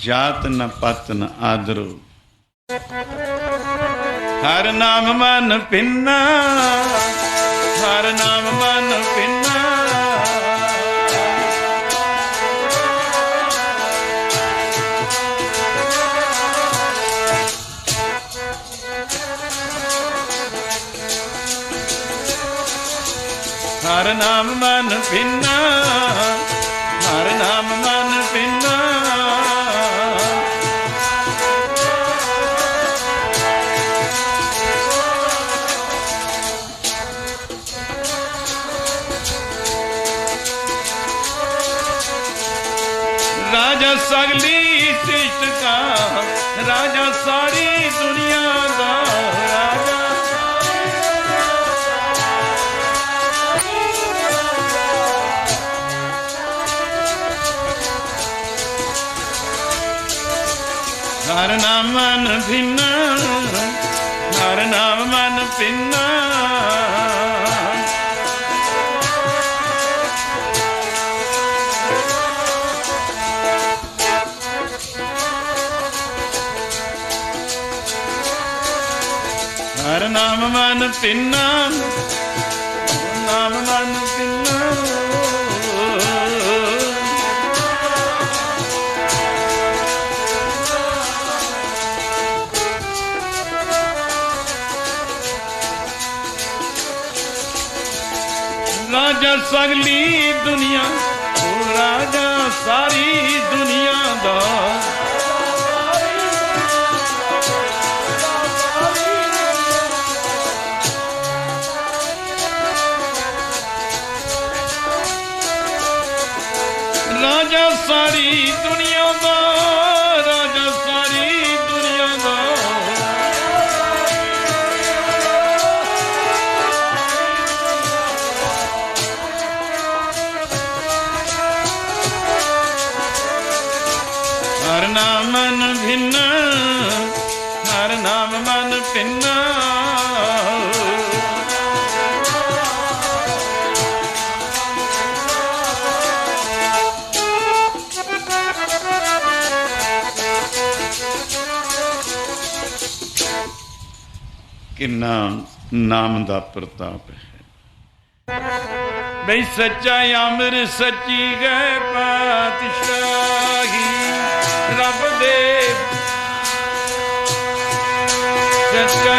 ਜਾਤ ਨ ਪਤ ਨ ਆਦਰੋ ਹਰ ਨਾਮ ਮਨ ਪਿੰਨਾ ਹਰ ਨਾਮ ਮਨ ਪਿੰਨਾ ਹਰ ਨਾਮ ਮਨ ਪਿੰਨਾ ਰਾਜਾ ਸਗਲੀ ਸ੍ਰਿਸ਼ਟ ਕਾ ਰਾਜਾ ਸਾਰੀ ਦੁਨੀਆ ਦਾ, ਰਾਜਾ ਹਰ ਨਾਮ ਮਨ ਭਿੰਨਾ ਹਰ ਨਾਮ ਮਨ ਭਿੰਨਾ। ਹਰ ਨਾਮ ਮਨ ਭਿੰਨਾ ਨਾਮ ਮਨ ਭਿੰਨਾ ਰਾਜਾ ਸਗਲੀ ਦੁਨੀਆ ਉਹ ਰਾਜਾ ਸਾਰੀ ਦੁਨੀਆ ਰਾਜਾ ਸਾਰੀ ਦੁਨੀਆ ਦਾ ਰਾਜਾ ਸਾਰੀ ਦੁਨੀਆ ਦਾ। ਹਰ ਨਾਮ ਮਨ ਭਿੰਨ, ਹਰ ਨਾਮ ਮਨ ਭਿੰਨ। ਕਿੰਨਾ ਨਾਮ ਦਾ ਪ੍ਰਤਾਪ ਹੈ। ਬਈ ਸੱਚਾ ਅਮਰ ਸੱਚੀ ਗਏ ਪਾਤਸ਼ਾਹੀ ਰੱਬ ਦੇ। ਸੱਚਾ